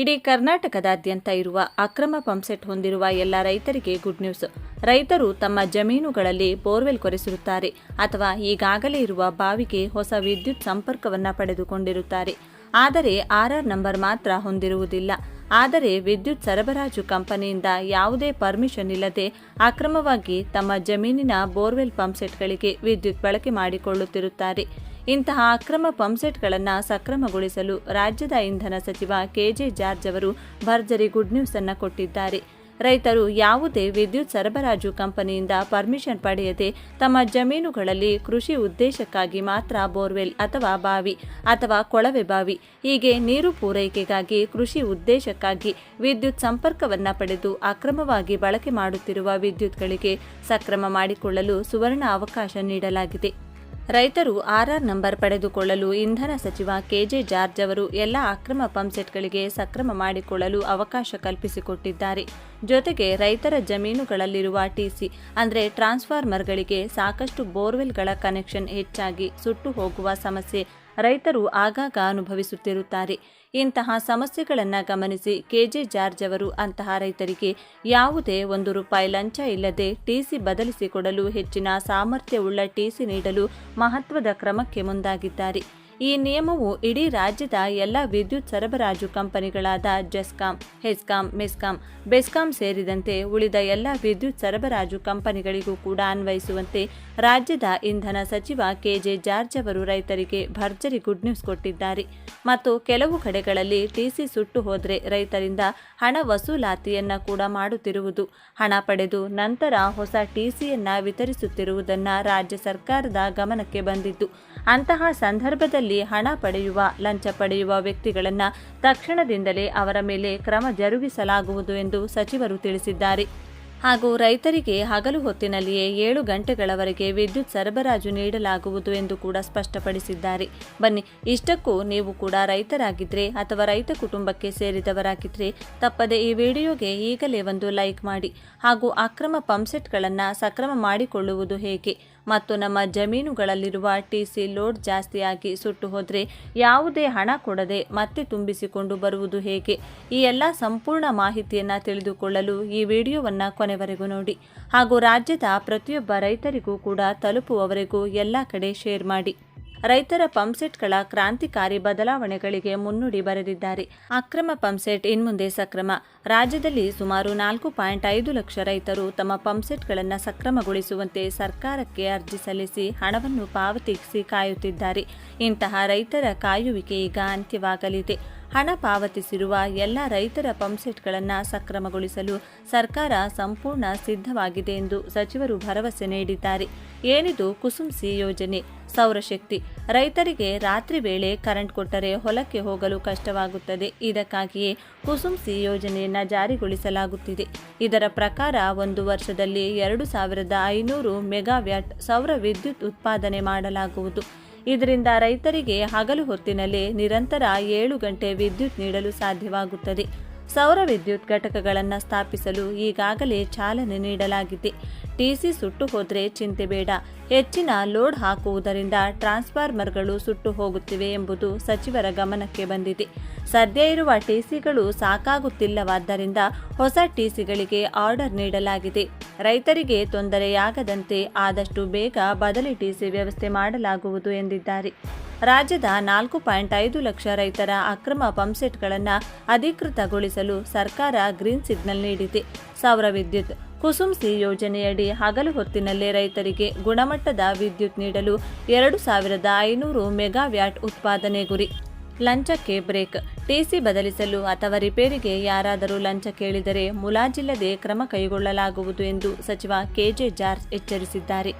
ಇಡೀ ಕರ್ನಾಟಕದಾದ್ಯಂತ ಇರುವ ಅಕ್ರಮ ಪಂಪ್ಸೆಟ್ ಹೊಂದಿರುವ ಎಲ್ಲ ರೈತರಿಗೆ ಗುಡ್ ನ್ಯೂಸ್ ರೈತರು ತಮ್ಮ ಜಮೀನುಗಳಲ್ಲಿ ಬೋರ್ವೆಲ್ ಕೊರೆಸಿರುತ್ತಾರೆ ಅಥವಾ ಈಗಾಗಲೇ ಇರುವ ಬಾವಿಗೆ ಹೊಸ ವಿದ್ಯುತ್ ಸಂಪರ್ಕವನ್ನು ಪಡೆದುಕೊಂಡಿರುತ್ತಾರೆ. ಆದರೆ ಆರ್ಆರ್ ನಂಬರ್ ಮಾತ್ರ ಹೊಂದಿರುವುದಿಲ್ಲ. ಆದರೆ ವಿದ್ಯುತ್ ಸರಬರಾಜು ಕಂಪನಿಯಿಂದ ಯಾವುದೇ ಪರ್ಮಿಷನ್ ಇಲ್ಲದೆ ಅಕ್ರಮವಾಗಿ ತಮ್ಮ ಜಮೀನಿನ ಬೋರ್ವೆಲ್ ಪಂಪ್ಸೆಟ್ಗಳಿಗೆ ವಿದ್ಯುತ್ ಬಳಕೆ ಮಾಡಿಕೊಳ್ಳುತ್ತಿರುತ್ತಾರೆ. ಇಂತಹ ಅಕ್ರಮ ಪಂಪ್ಸೆಟ್ಗಳನ್ನು ಸಕ್ರಮಗೊಳಿಸಲು ರಾಜ್ಯದ ಇಂಧನ ಸಚಿವ ಕೆಜೆ ಜಾರ್ಜ್ ಅವರು ಭರ್ಜರಿ ಗುಡ್ ನ್ಯೂಸ್ ಅನ್ನು ಕೊಟ್ಟಿದ್ದಾರೆ. ರೈತರು ಯಾವುದೇ ವಿದ್ಯುತ್ ಸರಬರಾಜು ಕಂಪನಿಯಿಂದ ಪರ್ಮಿಷನ್ ಪಡೆಯದೆ ತಮ್ಮ ಜಮೀನುಗಳಲ್ಲಿ ಕೃಷಿ ಉದ್ದೇಶಕ್ಕಾಗಿ ಮಾತ್ರ ಬೋರ್ವೆಲ್ ಅಥವಾ ಬಾವಿ ಅಥವಾ ಕೊಳವೆ ಬಾವಿ, ಹೀಗೆ ನೀರು ಪೂರೈಕೆಗಾಗಿ ಕೃಷಿ ಉದ್ದೇಶಕ್ಕಾಗಿ ವಿದ್ಯುತ್ ಸಂಪರ್ಕವನ್ನು ಪಡೆದು ಅಕ್ರಮವಾಗಿ ಬಳಕೆ ಮಾಡುತ್ತಿರುವ ವಿದ್ಯುತ್ಗಳಿಗೆ ಸಕ್ರಮ ಮಾಡಿಕೊಳ್ಳಲು ಸುವರ್ಣ ಅವಕಾಶ ನೀಡಲಾಗಿದೆ. ರೈತರು ಆರ್ಆರ್ ನಂಬರ್ ಪಡೆದುಕೊಳ್ಳಲು ಇಂಧನ ಸಚಿವ ಕೆಜೆ ಜಾರ್ಜ್ ಅವರು ಎಲ್ಲ ಅಕ್ರಮ ಪಂಪ್ಸೆಟ್ಗಳಿಗೆ ಸಕ್ರಮ ಮಾಡಿಕೊಳ್ಳಲು ಅವಕಾಶ ಕಲ್ಪಿಸಿಕೊಟ್ಟಿದ್ದಾರೆ. ಜೊತೆಗೆ ರೈತರ ಜಮೀನುಗಳಲ್ಲಿರುವ ಟಿಸಿ ಅಂದರೆ ಟ್ರಾನ್ಸ್ಫಾರ್ಮರ್ಗಳಿಗೆ ಸಾಕಷ್ಟು ಬೋರ್ವೆಲ್ಗಳ ಕನೆಕ್ಷನ್ ಹೆಚ್ಚಾಗಿ ಸುಟ್ಟು ಹೋಗುವ ಸಮಸ್ಯೆ ರೈತರು ಆಗಾಗ ಅನುಭವಿಸುತ್ತಿರುತ್ತಾರೆ. ಇಂತಹ ಸಮಸ್ಯೆಗಳನ್ನು ಗಮನಿಸಿ ಕೆಜೆ ಜಾರ್ಜ್ ಅವರು ಅಂತಹ ರೈತರಿಗೆ ಯಾವುದೇ ಒಂದು ರೂಪಾಯಿ ಲಂಚ ಇಲ್ಲದೆ ಟಿಸಿ ಬದಲಿಸಿಕೊಡಲು ಹೆಚ್ಚಿನ ಸಾಮರ್ಥ್ಯವುಳ್ಳ ಟಿಸಿ ನೀಡಲು ಮಹತ್ವದ ಕ್ರಮಕ್ಕೆ ಮುಂದಾಗಿದ್ದಾರೆ. ಈ ನಿಯಮವು ಇಡೀ ರಾಜ್ಯದ ಎಲ್ಲ ವಿದ್ಯುತ್ ಸರಬರಾಜು ಕಂಪನಿಗಳಾದ ಜೆಸ್ಕಾಂ, ಹೆಸ್ಕಾಂ, ಮೆಸ್ಕಾಂ, ಬೆಸ್ಕಾಂ ಸೇರಿದಂತೆ ಉಳಿದ ಎಲ್ಲ ವಿದ್ಯುತ್ ಸರಬರಾಜು ಕಂಪನಿಗಳಿಗೂ ಕೂಡ ಅನ್ವಯಿಸುವಂತೆ ರಾಜ್ಯದ ಇಂಧನ ಸಚಿವ ಕೆಜೆ ಜಾರ್ಜ್ ಅವರು ರೈತರಿಗೆ ಭರ್ಜರಿ ಗುಡ್ ನ್ಯೂಸ್ ಕೊಟ್ಟಿದ್ದಾರೆ. ಮತ್ತು ಕೆಲವು ಕಡೆಗಳಲ್ಲಿ ಟಿಸಿ ಸುಟ್ಟು ಹೋದರೆ ರೈತರಿಂದ ಹಣ ವಸೂಲಾತಿಯನ್ನ ಕೂಡ ಮಾಡುತ್ತಿರುವುದು. ಹಣ ಪಡೆದು ನಂತರ ಹೊಸ ಟಿಸಿಯನ್ನ ವಿತರಿಸುತ್ತಿರುವುದನ್ನು ರಾಜ್ಯ ಸರ್ಕಾರದ ಗಮನಕ್ಕೆ ಬಂದಿದ್ದು. ಅಂತಹ ಸಂದರ್ಭದಲ್ಲಿ ಹಣ ಪಡೆಯುವ, ಲಂಚ ಪಡೆಯುವ ವ್ಯಕ್ತಿಗಳನ್ನು ತಕ್ಷಣದಿಂದಲೇ ಅವರ ಮೇಲೆ ಕ್ರಮ ಜರುಗಿಸಲಾಗುವುದು ಎಂದು ಸಚಿವರು ತಿಳಿಸಿದ್ದಾರೆ. ಹಾಗೂ ರೈತರಿಗೆ ಹಗಲು ಹೊತ್ತಿನಲ್ಲಿಯೇ ಏಳು ಗಂಟೆಗಳವರೆಗೆ ವಿದ್ಯುತ್ ಸರಬರಾಜು ನೀಡಲಾಗುವುದು ಎಂದು ಕೂಡ ಸ್ಪಷ್ಟಪಡಿಸಿದ್ದಾರೆ. ಬನ್ನಿ, ಇಷ್ಟಕ್ಕೂ ನೀವು ಕೂಡ ರೈತರಾಗಿದ್ದರೆ ಅಥವಾ ರೈತ ಕುಟುಂಬಕ್ಕೆ ಸೇರಿದವರಾಗಿದ್ದರೆ ತಪ್ಪದೆ ಈ ವಿಡಿಯೋಗೆ ಈಗಲೇ ಒಂದು ಲೈಕ್ ಮಾಡಿ ಹಾಗೂ ಅಕ್ರಮ ಪಂಪ್ಸೆಟ್ಗಳನ್ನು ಸಕ್ರಮ ಮಾಡಿಕೊಳ್ಳುವುದು ಹೇಗೆ? ಮತ್ತು ನಮ್ಮ ಜಮೀನುಗಳಲ್ಲಿರುವ ಟಿಸಿ ಲೋಡ್ ಜಾಸ್ತಿಯಾಗಿ ಸುಟ್ಟು ಹೋದರೆ ಯಾವುದೇ ಹಣ ಕೊಡದೆ ಮತ್ತೆ ತುಂಬಿಸಿಕೊಂಡು ಬರುವುದು ಹೇಗೆ? ಈ ಎಲ್ಲ ಸಂಪೂರ್ಣ ಮಾಹಿತಿಯನ್ನು ತಿಳಿದುಕೊಳ್ಳಲು ಈ ವಿಡಿಯೋವನ್ನು ಕೊನೆವರೆಗೂ ನೋಡಿ. ಹಾಗೂ ರಾಜ್ಯದ ಪ್ರತಿಯೊಬ್ಬ ರೈತರಿಗೂ ಕೂಡ ತಲುಪುವವರೆಗೂ ಎಲ್ಲ ಕಡೆ ಶೇರ್ ಮಾಡಿ. ರೈತರ ಪಂಪ್ಸೆಟ್ಗಳ ಕ್ರಾಂತಿಕಾರಿ ಬದಲಾವಣೆಗಳಿಗೆ ಮುನ್ನುಡಿ ಬರೆದಿದ್ದಾರೆ. ಅಕ್ರಮ ಪಂಪ್ಸೆಟ್ ಇನ್ಮುಂದೆ ಸಕ್ರಮ. ರಾಜ್ಯದಲ್ಲಿ ಸುಮಾರು ನಾಲ್ಕು ಪಾಯಿಂಟ್ ಐದು ಲಕ್ಷ ರೈತರು ತಮ್ಮ ಪಂಪ್ಸೆಟ್ಗಳನ್ನು ಸಕ್ರಮಗೊಳಿಸುವಂತೆ ಸರ್ಕಾರಕ್ಕೆ ಅರ್ಜಿ ಸಲ್ಲಿಸಿ ಹಣವನ್ನು ಪಾವತಿಸಿ ಕಾಯುತ್ತಿದ್ದಾರೆ. ಇಂತಹ ರೈತರ ಕಾಯುವಿಕೆ ಈಗ ಅಂತ್ಯವಾಗಲಿದೆ. ಹಣ ಪಾವತಿಸಿರುವ ಎಲ್ಲ ರೈತರ ಪಂಪ್ಸೆಟ್ಗಳನ್ನು ಸಕ್ರಮಗೊಳಿಸಲು ಸರ್ಕಾರ ಸಂಪೂರ್ಣ ಸಿದ್ಧವಾಗಿದೆ ಎಂದು ಸಚಿವರು ಭರವಸೆ ನೀಡಿದ್ದಾರೆ. ಏನಿದು ಕುಸುಮ್ ಸಿ ಯೋಜನೆ? ಸೌರಶಕ್ತಿ. ರೈತರಿಗೆ ರಾತ್ರಿ ವೇಳೆ ಕರೆಂಟ್ ಕೊಟ್ಟರೆ ಹೊಲಕ್ಕೆ ಹೋಗಲು ಕಷ್ಟವಾಗುತ್ತದೆ. ಇದಕ್ಕಾಗಿಯೇ ಸಿ ಯೋಜನೆಯನ್ನು ಜಾರಿಗೊಳಿಸಲಾಗುತ್ತಿದೆ. ಇದರ ಪ್ರಕಾರ ಒಂದು ವರ್ಷದಲ್ಲಿ ಎರಡು ಸಾವಿರದ ಐನೂರು ಮೆಗಾವ್ಯಾಟ್ ಸೌರ ವಿದ್ಯುತ್ ಉತ್ಪಾದನೆ ಮಾಡಲಾಗುವುದು. ಇದರಿಂದ ರೈತರಿಗೆ ಹಗಲು ಹೊತ್ತಿನಲ್ಲಿ ನಿರಂತರ ಏಳು ಗಂಟೆ ವಿದ್ಯುತ್ ನೀಡಲು ಸಾಧ್ಯವಾಗುತ್ತದೆ. ಸೌರ ವಿದ್ಯುತ್ ಘಟಕಗಳನ್ನು ಸ್ಥಾಪಿಸಲು ಈಗಾಗಲೇ ಚಾಲನೆ ನೀಡಲಾಗಿದೆ. ಟಿಸಿ ಸುಟ್ಟು ಹೋದರೆ ಚಿಂತೆ ಬೇಡ. ಹೆಚ್ಚಿನ ಲೋಡ್ ಹಾಕುವುದರಿಂದ ಟ್ರಾನ್ಸ್ಫಾರ್ಮರ್ಗಳು ಸುಟ್ಟು ಹೋಗುತ್ತಿವೆ ಎಂಬುದು ಸಚಿವರ ಗಮನಕ್ಕೆ ಬಂದಿದೆ. ಸದ್ಯ ಇರುವ ಟಿಸಿಗಳು ಸಾಕಾಗುತ್ತಿಲ್ಲವಾದ್ದರಿಂದ ಹೊಸ ಟಿಸಿಗಳಿಗೆ ಆರ್ಡರ್ ನೀಡಲಾಗಿದೆ. ರೈತರಿಗೆ ತೊಂದರೆಯಾಗದಂತೆ ಆದಷ್ಟು ಬೇಗ ಬದಲಿ ಟಿಸಿ ವ್ಯವಸ್ಥೆ ಮಾಡಲಾಗುವುದು ಎಂದಿದ್ದಾರೆ. ರಾಜ್ಯದ ನಾಲ್ಕು ಪಾಯಿಂಟ್ ಐದು ಲಕ್ಷ ರೈತರ ಅಕ್ರಮ ಪಂಪ್ಸೆಟ್ಗಳನ್ನು ಅಧಿಕೃತಗೊಳಿಸಲು ಸರ್ಕಾರ ಗ್ರೀನ್ ಸಿಗ್ನಲ್ ನೀಡಿದೆ. ಸೌರ ವಿದ್ಯುತ್, ಕುಸುಮ್ ಸಿ ಯೋಜನೆಯಡಿ ಹಗಲು ಹೊತ್ತಿನಲ್ಲೇ ರೈತರಿಗೆ ಗುಣಮಟ್ಟದ ವಿದ್ಯುತ್ ನೀಡಲು ಎರಡು ಸಾವಿರದ ಐನೂರು ಮೆಗಾವ್ಯಾಟ್ ಉತ್ಪಾದನೆ ಗುರಿ. ಲಂಚಕ್ಕೆ ಬ್ರೇಕ್ ಟಿಸಿ ಬದಲಿಸಲು ಅಥವಾ ರಿಪೇರಿಗೆ ಯಾರಾದರೂ ಲಂಚ ಕೇಳಿದರೆ ಮುಲಾಜಿಲ್ಲದೆ ಕ್ರಮ ಕೈಗೊಳ್ಳಲಾಗುವುದು ಎಂದು ಸಚಿವ ಕೆಜೆ ಜಾರ್ಜ್ ಎಚ್ಚರಿಸಿದ್ದಾರೆ.